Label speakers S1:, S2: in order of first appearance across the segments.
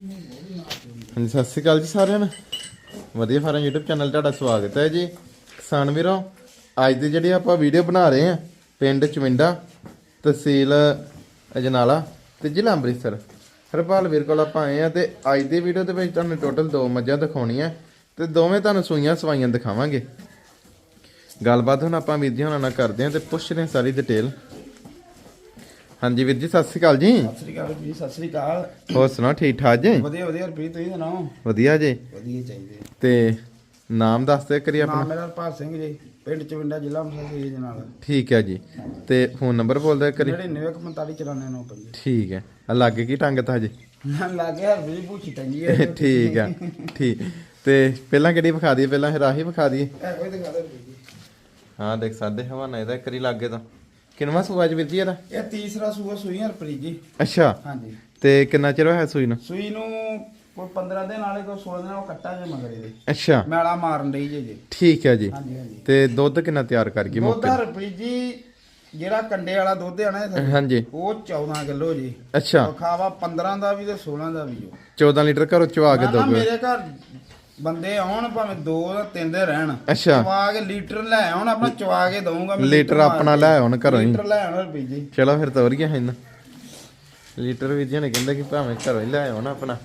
S1: ਹਾਂਜੀ, ਸਤਿ ਸ਼੍ਰੀ ਅਕਾਲ ਜੀ ਸਾਰਿਆਂ ਨੂੰ। ਵਧੀਆ ਫਾਰਮ YouTube ਚੈਨਲ ਤੁਹਾਡਾ ਸਵਾਗਤ ਹੈ ਜੀ। ਕਿਸਾਨ ਵੀਰੋ, ਅੱਜ ਦੀ ਜਿਹੜੀ ਆਪਾਂ ਵੀਡੀਓ ਬਣਾ ਰਹੇ ਹਾਂ, ਪਿੰਡ ਚਵਿੰਡਾ, ਤਹਿਸੀਲ ਅਜਨਾਲਾ ਤੇ ਜ਼ਿਲ੍ਹਾ ਅੰਮ੍ਰਿਤਸਰ। ਹਰਪਾਲ ਵੀਰ ਕੋਲ ਆਪਾਂ ਆਏ ਆ ਤੇ ਅੱਜ ਦੀ ਵੀਡੀਓ ਦੇ ਵਿੱਚ ਤੁਹਾਨੂੰ ਟੋਟਲ ਦੋ ਮੱਝਾਂ ਦਿਖਾਉਣੀਆਂ ਤੇ ਦੋਵੇਂ ਤੁਹਾਨੂੰ ਸੂਈਆਂ ਸਵਾਈਆਂ ਦਿਖਾਵਾਂਗੇ। ਗੱਲਬਾਤ ਹੁਣ ਆਪਾਂ ਵੀਰ ਜੀ ਹੁਣਾਂ ਨਾਲ ਕਰਦੇ ਹਾਂ ਤੇ ਪੁੱਛਦੇ ਹਾਂ ਸਾਰੀ ਡਿਟੇਲ ਹਾਂਜੀ ਵੀਰ ਜੀ ਸਤਿ ਸ਼੍ਰੀ ਅਕਾਲ ਜੀ।
S2: ਸਤਿ ਸ੍ਰੀ ਅਕਾਲ ਜੀ ਸਤਿ ਸ੍ਰੀ ਅਕਾਲ।
S1: ਹੋਰ ਸੁਣਾਓ ਠੀਕ ਠਾਕ ਜੀ?
S2: ਵਧੀਆ ਵਧੀਆ ਰਪੀ ਤੁਸੀਂ ਸੁਣਾਓ?
S1: ਵਧੀਆ ਜੀ।
S2: ਵਧੀਆ ਚਾਹੀਦੇ
S1: ਤੇ ਨਾਮ ਦੱਸ ਦਿਓ ਕਰੀ ਆਪਣਾ।
S2: ਨਾਮ ਮੇਰਾ ਹਰਪਾਲ ਸਿੰਘ ਜੀ ਪਿੰਡ ਚਵਿੰਡਾ ਜ਼ਿਲ੍ਹਾ ਅੰਮ੍ਰਿਤਸਰ ਦੇ ਨਾਲ।
S1: ਠੀਕ ਹੈ ਜੀ। ਤੇ ਫੋਨ ਨੰਬਰ ਬੋਲ ਦਿਓ ਕਰੀ
S2: 9945 ਚਲਾਣੇ ਨੂੰ ਪਈ
S1: ਠੀਕ ਹੈ। ਆ ਲੱਗ ਕੀ ਟੰਗ ਤਾ ਜੀ
S2: ਲੱਗੇ ਹਰ ਵੀ ਭੂਚੀ ਟੰਗੀ ਹੈ।
S1: ਠੀਕ ਹੈ ਠੀਕ। ਤੇ ਪਹਿਲਾਂ ਕਿਹੜੀ ਵਿਖਾ ਦਈਏ? ਪਹਿਲਾਂ ਰਾਹੀ ਵਿਖਾ ਦਈਏ।
S2: ਜੀ।
S1: ਹਾਂ ਦੇਖ ਸਕਦੇ ਹਵਾਨਾ ਇਹਦਾ ਕਰੀ ਲੱਗੇ ਤਾਂ। ਕਿੰਨਵਾ ਸੂਆ ਜੀ ਵੀਰ ਜੀ ਇਹਦਾ?
S2: ਇਹ ਤੀਸਰਾ ਸੂਆ ਸੂਈ ਹਰਪ੍ਰੀਤ ਜੀ।
S1: ਅੱਛਾ।
S2: ਹਾਂਜੀ।
S1: ਤੇ ਕਿੰਨਾ ਚਿਰ ਹੋਇਆ ਸੂਈ ਨੂੰ?
S2: ਸੂਈ ਨੂੰ ਕੋਈ 15 ਦਿਨ ਵਾਲੇ ਕੋਈ 16 ਦਿਨ ਉਹ ਕੱਟਾ ਜੇ ਮਗਰ ਇਹਦੇ
S1: ਅੱਛਾ।
S2: ਮੈਲਾ ਮਾਰਨ ਲਈ ਜੇ ਜੀ।
S1: ਠੀਕ ਹੈ ਜੀ।
S2: ਹਾਂਜੀ ਹਾਂਜੀ।
S1: ਤੇ ਦੁੱਧ ਕਿੰਨਾ ਤਿਆਰ ਕਰ ਗਈ
S2: ਦੁੱਧ
S1: ਮੌਕੇ
S2: ਹਰਪ੍ਰੀਤ ਜੀ ਜਿਹੜਾ ਕੰਡੇ ਵਾਲਾ ਦੁੱਧ ਆ ਨਾ ਇਹ
S1: ਹਾਂਜੀ।
S2: ਉਹ 14 ਕਿਲੋ ਜੀ।
S1: ਅੱਛਾ।
S2: ਖਾਵਾ 15 ਦਾ ਵੀ ਤੇ 16 ਦਾ ਵੀ ਜੋ
S1: 14 ਲੀਟਰ ਘਰੋਂ ਚਵਾ ਕੇ
S2: ਨਾ, ਨਾ,
S1: ਦੋਗੇ
S2: ਮੇਰੇ ਘਰ ਬੰਦੇ ਆਉਣ ਭਾਵੇਂ ਦੋ ਜਾਂ ਤਿੰਨ ਦੇ ਰਹਿਣ।
S1: ਅੱਛਾ।
S2: ਚਵਾ ਕੇ ਲੀਟਰ ਲੈ ਆਉਣ ਆਪਣਾ ਚਵਾ ਕੇ ਦਊਂਗਾ ਮੈਂ
S1: ਲੀਟਰ ਆਪਣਾ। ਲੈ ਆਉਣ ਘਰੋਂ ਹੀ।
S2: ਲੀਟਰ ਲੈ ਆਉਣ ਰੁਪਈ ਜੀ।
S1: ਚਲੋ ਫਿਰ ਤੋਰੀਏ ਇਹਨਾਂ ਲੀਟਰ ਵੀ ਜੀ ਨੇ ਕਹਿੰਦਾ ਕਿ ਭਾਵੇਂ ਘਰੋਂ ਹੀ ਲੈ ਆਉਣਾ ਆਪਣਾ।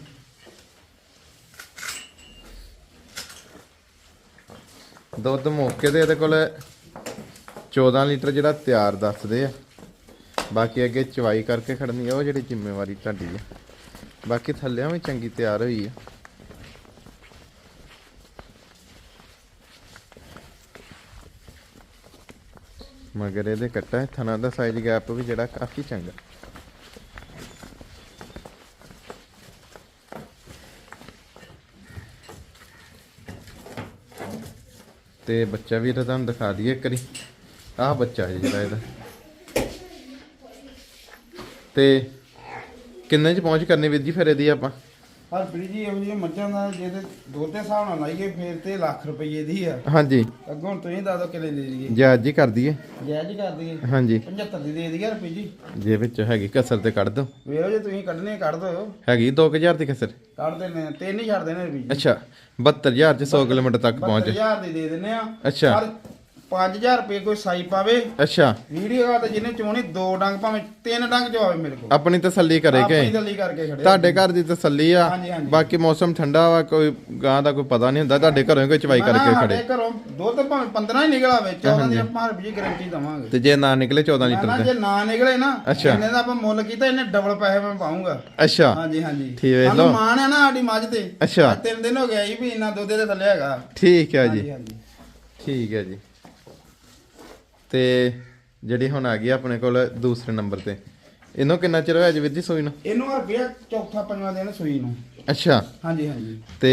S1: ਦੁੱਧ ਮੌਕੇ ਤੇ ਇਹਦੇ ਕੋਲ 14 ਲੀਟਰ ਜਿਹੜਾ ਤਿਆਰ ਦੱਸਦੇ ਆ। ਬਾਕੀ ਅੱਗੇ ਚਵਾਈ ਕਰਕੇ ਖੜਨੀ ਆ ਉਹ ਜਿਹੜੀ ਜ਼ਿੰਮੇਵਾਰੀ ਤੁਹਾਡੀ ਆ। ਬਾਕੀ ਥੱਲਿਆਂ ਵੀ ਚੰਗੀ ਤਿਆਰ ਹੋਈ ਆ। ਮਗਰ ਇਹਦੇ ਕੱਟਾ ਥਣਾ ਦਾ ਸਾਈਜ਼ ਗੈਪ ਵੀ ਜਿਹੜਾ ਕਾਫੀ ਚੰਗਾ। ਤੇ ਬੱਚਾ ਵੀ ਇਹਦਾ ਤੁਹਾਨੂੰ ਦਿਖਾ ਦਈਏ ਕਰੀ ਆਹ ਬੱਚਾ ਹੈ ਜਿਹੜਾ ਇਹਦਾ। ਤੇ ਕਿੰਨੇ ਚ ਪਹੁੰਚ ਕਰਨੀ ਵੀਰ ਜੀ ਫਿਰ ਇਹਦੀ ਆਪਾਂ?
S2: ਹਰਪ੍ਰੀਤ ਜੀ ਇਹੋ ਜਿਹੀਆਂ ਮੱਝਾਂ ਦਾ ਜੇ ਤੇ ਦੁੱਧ ਦੇ ਹਿਸਾਬ ਨਾਲ ਲਾਈਏ ਫੇਰ ਤੇ ਲੱਖ ਰੁਪਏ ਦੀ ਆ।
S1: ਹਾਂਜੀ।
S2: ਅੱਗੋਂ ਹੁਣ ਤੁਸੀਂ ਦੱਸ ਦਿਓ ਕਿੰਨੇ ਦੇ ਦਈਏ।
S1: ਜਾਇਜ਼ ਜੀ ਕਰ ਦਈਏ।
S2: ਜਾਇਜ਼ ਹੀ ਕਰ ਦਈਏ।
S1: ਹਾਂਜੀ।
S2: 75 ਦੀ ਦੇ ਦਈਏ ਰੁਪਏ ਜੀ।
S1: ਜੇ ਵਿੱਚ ਹੈਗੀ ਕਸਰ ਤੇ ਕੱਢ ਦੋ
S2: ਵੇਖੋ ਜੇ ਤੁਸੀਂ ਕੱਢਨੇ ਕੱਢ ਦਿਓ।
S1: ਹੈਗੀ 2000 ਦੀ ਕਸਰ।
S2: ਕੱਢ ਦੇਣੇ ਤਿੰਨ ਹੀ ਛੱਡ ਦੇਣੇ ਰੁਪਏ
S1: ਅੱਛਾ 72000 ਚ 100 ਕਿਲੋਮੀਟਰ ਤੱਕ ਪਹੁੰਚ।
S2: 72000 ਦੀ ਦੇ ਦਿੰਨੇ ਆ।
S1: ਅੱਛਾ।
S2: ਪਰ 5000 ਰੁਪਏ ਕੋਈ ਸਾਈ ਪਾਵੇ।
S1: ਅੱਛਾ।
S2: ਵੀਡੀਓ ਦਾ ਤੇ ਜਿਹਨੇ ਚੋਣੀ ਦੋ ਡੰਗ ਭਾਵੇਂ ਤਿੰਨ ਡੰਗ ਚਵਾਵੇ ਮੇਰੇ ਕੋਲ।
S1: ਆਪਣੀ ਤਸੱਲੀ ਕਰੇਗੇ
S2: ਆਪਣੀ ਗੱਲੀ ਕਰਕੇ ਖੜੇ
S1: ਤੁਹਾਡੇ ਘਰ ਦੀ ਤਸੱਲੀ ਆ।
S2: ਹਾਂਜੀ, ਹਾਂਜੀ।
S1: ਬਾਕੀ ਮੌਸਮ ਠੰਡਾ ਵਾ ਕੋਈ ਗਾਂ ਦਾ ਕੋਈ ਪਤਾ ਨਹੀਂ ਹੁੰਦਾ। ਤੁਹਾਡੇ ਘਰੋਂ ਹੀ ਕੋਈ ਚਵਾਈ ਕਰਕੇ
S2: ਸਾਡੇ
S1: ਖੜੇ।
S2: ਘਰੋਂ ਦੁੱਧ ਭਾਵੇਂ 15 ਹੀ ਨਿਕਲਾ ਵੇ 14 ਦੀ ਆਪਾਂ ਰੁਪਏ ਗਾਰੰਟੀ ਦਵਾਂਗੇ।
S1: ਤੇ ਜੇ ਨਾ ਨਿਕਲੇ 14
S2: ਨਾ
S1: ਲੀਟਰ
S2: ਜੇ ਨਾ ਨਿਕਲੇ ਨਾ
S1: ਅੱਛਾ।
S2: ਇਹਨੇ ਦਾ ਆਪਾਂ ਮੁੱਲ ਕੀਤਾ ਇਹਨੇ ਡਬਲ ਪੈਸੇ ਮੈਂ ਪਾਉਂਗਾ
S1: ਅੱਛਾ।
S2: ਹਾਂਜੀ ਹਾਂਜੀ।
S1: ਠੀਕ ਵੇਖ
S2: ਸਾਨੂੰ
S1: ਲਓ।
S2: ਮਾਣ ਹੈ ਨਾ ਸਾਡੀ ਮੱਝ ਤੇ।
S1: ਅੱਛਾ।
S2: ਤਿੰਨ ਦਿਨ ਹੋ ਗਿਆ ਜੀ ਵੀ ਇੰਨਾ ਦੁੱਧ ਦੇ ਥੱਲੇ ਹੈਗਾ।
S1: ਠੀਕ ਹੈ
S2: ਹਾਂਜੀ
S1: ਜੀ
S2: ਹਾਂਜੀ।
S1: ਠੀਕ ਹੈ ਜੀ। ਤੇ ਜਿਹੜੀ ਹੁਣ ਆ ਗਈ ਆਪਣੇ ਕੋਲ ਦੂਸਰੇ ਨੰਬਰ ਤੇ। ਇਹਨੂੰ ਕਿੰਨਾ ਚਿਰ ਹੋਇਆ ਜੀ ਵੀਰ ਜੀ ਸੂਈ ਨੂੰ?
S2: ਇਹਨੂੰ ਰੁਪਿਆ ਚੌਥਾ ਪੰਜਵਾਂ ਦਿਨ ਸੂਈ ਨੂੰ।
S1: ਅੱਛਾ।
S2: ਹਾਂਜੀ ਹਾਂਜੀ।
S1: ਤੇ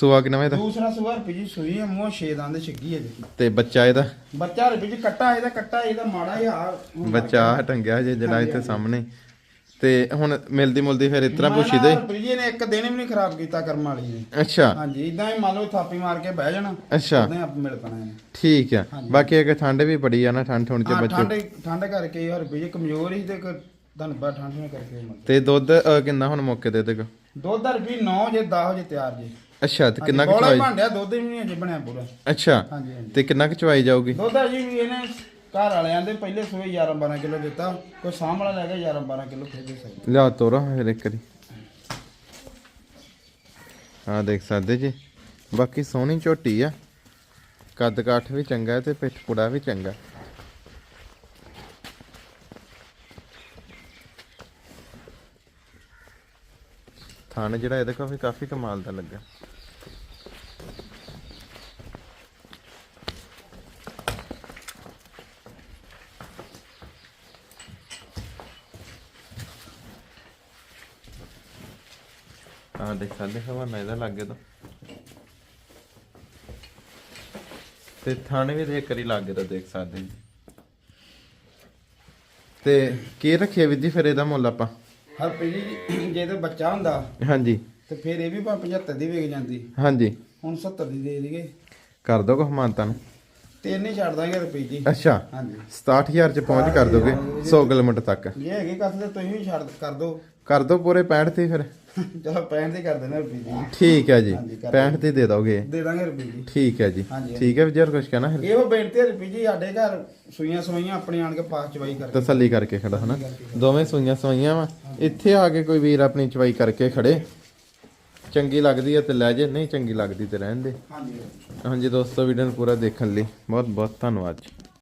S1: ਸੂਆ ਕਿੰਨਾ ਵੇ ਦਾ
S2: ਦੂਸਰਾ ਸੂਆ ਰੁਪਏ ਜੀ ਸੂਈ ਹੈ ਮੂੰਹ ਛੇ ਦੰਦ ਛਿੱਗੀ ਹੈ ਜੀ
S1: ਤੇ ਬੱਚਾ ਇਹਦਾ?
S2: ਬੱਚਾ ਰੁਪਏ ਜੀ ਕੱਟਾ ਇਹਦਾ ਕੱਟਾ ਇਹਦਾ ਮਾੜਾ ਹੀ
S1: ਬੱਚਾ ਟੰਗਿਆ ਜੇ ਜਿਹੜਾ ਇੱਥੇ। ਸਾਹਮਣੇ। ਤੇ ਹੁਣ ਮਿਲਦੀ ਮੁਲਦੀ ਫਿਰ ਇਤਨਾ ਪੁੱਛੀ ਦੇ
S2: ਰੁਪਏ ਜੀ ਨੇ ਇੱਕ ਦਿਨ ਵੀ ਨਹੀਂ ਖਰਾਬ ਕੀਤਾ ਕਰਮ ਵਾਲੀ ਨੇ।
S1: ਅੱਛਾ।
S2: ਹਾਂਜੀ ਇਦਾਂ ਹੀ ਮੰਨ ਲਓ ਥਾਪੀ ਮਾਰ ਕੇ ਬਹਿ ਜਾਣਾ।
S1: ਅੱਛਾ।
S2: ਉਦਾਂ ਹੀ ਆਪ ਮਿਲ ਪੈਣਾ ਇਹਨੇ।
S1: ਠੀਕ ਆ। ਬਾਕੀ ਇੱਕ ਠੰਡ ਵੀ ਬੜੀ ਆ ਨਾ ਠੰਡ ਠੁੰਡ ਚ
S2: ਹਾਂ ਠੰਡ
S1: ਬੱਚੇ
S2: ਠੰਡ ਕਰਕੇ ਯਾਰ ਰੁਪਏ ਕਮਜ਼ੋਰ ਹੀ ਤੇ ਤੁਹਾਨੂੰ ਪਤਾ ਠੰਡ ਨੇ ਕਰਕੇ ਮਰ
S1: ਤੇ ਦੁੱਧ ਕਿੰਨਾ ਹੁਣ ਮੌਕੇ ਇਹਦੇ ਕੋ
S2: ਦੁੱਧ ਦਾ ਰੁਪਏ 9 ਜੇ 10 ਜੇ ਤਿਆਰ ਜੇ।
S1: ਅੱਛਾ ਤੇ ਕਿੰਨਾ ਕੁ
S2: ਬੋਲਾ
S1: ਚਵਾਈ
S2: ਭਾਂਡਿਆ ਦੁੱਧ ਵੀ ਨਹੀਂ ਅਜੇ ਬਣਿਆ ਪੂਰਾ।
S1: ਅੱਛਾ
S2: ਹਾਂਜੀ ਹਾਂਜੀ।
S1: ਤੇ ਕਿੰਨਾ ਕੁ ਚਵਾਈ ਜਾਊਗੀ?
S2: ਦੁੱਧ ਦਾ ਜੀ ਵੀ ਇਹਨੇ ਘਰ ਵਾਲਿਆਂ ਦੇ ਪਹਿਲੇ ਸੂਏ 11 12 ਕਿਲੋ ਦਿੱਤਾ, ਕੋਈ ਸਾਂਭ ਲੈ ਗਿਆ 11 12 ਕਿਲੋ ਫਿਰ ਦੇ ਸਕਦਾ।
S1: ਲਿਆ ਤੋਰਾ ਫਿਰ ਇੱਕ ਵਾਰੀ ਹਾਂ ਦੇਖ ਸਕਦੇ ਜੀ, ਬਾਕੀ ਸੋਹਣੀ ਝੋਟੀ ਆ। ਕੱਦ ਕਾਠ ਵੀ ਚੰਗਾ ਤੇ ਪਿੱਠ ਪੁੜਾ ਵੀ ਚੰਗਾ। ਥਾਣ ਜਿਹੜਾ ਇਹਦੇ ਕੋਲ ਵੀ ਕਾਫੀ ਕਮਾਲ ਦਾ ਲੱਗਾ। ਹਾਂ ਦੇਖ ਸਕਦੇ ਹਵਾਨਾ ਇਹਦਾ ਲੱਗੇ ਤਾਂ। ਤੇ ਥਾਣੇ ਵੀ ਦੇਖ ਕਰੀ ਲੱਗੇ ਤਾਂ ਦੇਖ ਸਕਦੇ ਜੀ ਤੇ ਕੀ ਰੱਖਿਆ ਵੀਰ ਜੀ ਫਿਰ ਇਹਦਾ ਮੁੱਲ ਆਪਾਂ?
S2: ਹਰ ਪਹਿਲੀ ਜੇ ਤੇ ਬੱਚਾ ਹੁੰਦਾ
S1: ਹਾਂਜੀ।
S2: ਤੇ ਫਿਰ ਇਹ ਵੀ ਭਾਵੇਂ 75 ਦੀ ਵਿਕ ਜਾਂਦੀ।
S1: ਹਾਂਜੀ।
S2: ਹੁਣ 70 ਦੀ ਦੇ ਦੇਗੇ
S1: ਕਰ ਦੋ ਕੋ ਮਾਨਤਾ ਨੂੰ?
S2: ਤਿੰਨ ਹੀ ਛੱਡ ਦਾਂਗੇ ਰੁਪਏ ਜੀ।
S1: ਅੱਛਾ।
S2: ਹਾਂਜੀ।
S1: 67000 ਚ ਪਹੁੰਚ ਕਰ ਦੋਗੇ 100 ਕਿਲੋਮੀਟਰ ਤੱਕ।
S2: ਇਹ ਹੈਗੇ ਕਸ ਤੇ ਤੁਸੀਂ ਵੀ ਛੱਡ ਕਰ ਦੋ।
S1: ਕਰ ਦੋ ਪੂਰੇ 65 ਤੇ ਫਿਰ।
S2: ਚਲੋ 65 ਦੀ ਕਰ ਦੇਣਾ ਰੁਪਏ ਜੀ
S1: ਠੀਕ ਹੈ ਜੀ
S2: ਹਾਂਜੀ, ਕਰ
S1: 65 ਦੀ ਦੇ ਦੋਗੇ।
S2: ਦੇ ਦਾਂਗੇ ਰੁਪਏ ਜੀ
S1: ਠੀਕ ਹੈ ਜੀ ਠੀਕ ਹੈ ਵੀ ਜਰ ਕੁਝ ਕਹਿਣਾ
S2: ਇਹ ਉਹ ਬੇਨਤੀ ਹੈ ਰੁਪਏ ਜੀ ਸਾਡੇ ਘਰ ਸੂਈਆਂ ਸੂਈਆਂ ਆਪਣੇ ਆਣ ਕੇ ਪਾਸ ਚਵਾਈ ਕਰਕੇ।
S1: ਤਸੱਲੀ ਕਰਕੇ ਖੜਾ ਹਨਾ? ਦੋਵੇਂ ਸੂਈਆਂ ਸਵਾਈਆਂ ਵਾ। ਇੱਥੇ ਆ ਕੇ ਕੋਈ ਵੀਰ ਆਪਣੀ ਚਵਾਈ ਕਰਕੇ ਖੜੇ। ਚੰਗੀ ਲੱਗਦੀ ਹੈ ਤੇ ਲੈ ਜੇ ਨਹੀਂ ਚੰਗੀ ਲੱਗਦੀ ਤੇ ਰਹਿਣ ਦੇ।
S2: ਹਾਂਜੀ
S1: ਹਾਂਜੀ। ਦੋਸਤੋ ਵੀਡੀਓ ਨੂੰ ਪੂਰਾ ਦੇਖਣ ਲਈ ਬਹੁਤ ਬਹੁਤ ਧੰਨਵਾਦ ਜੀ।